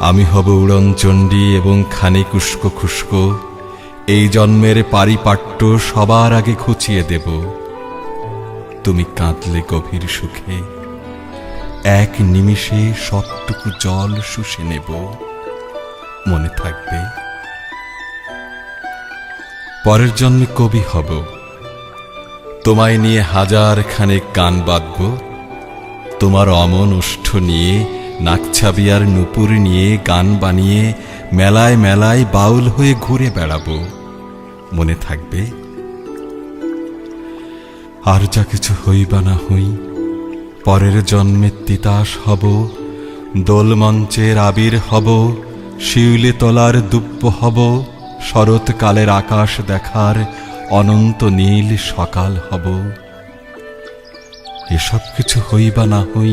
আমি হব উড়নচণ্ডী এবং খানি কুস্কো খুস্কো এই জন্মের পারিপাট্য সবার আগে খুঁচিয়ে দেব। তুমি কাঁদলে গভীর সুখে, এক নিমিষে সবটুকু জল শুষে নেব। মনে থাকবে, পরের জন্মে কবি হব। তোমায় নিয়ে হাজার খানেক গান বাঁধব তোমার অমন ওষ্ঠ নিয়ে নাকছাবি আর নুপুর নিয়ে, গান বানিয়ে, মেলায় মেলায় বাউল হয়ে ঘুরে বেড়াবো। মনে থাকবে, আর যা কিছু হই না হই, পরের জন্মে তিতাস হব দোলমঞ্চের আবির হব, শিউলে তলার দুব্য হব শরৎকালের আকাশ দেখার অনন্ত নীল সকাল হব। এসব কিছু হই না হই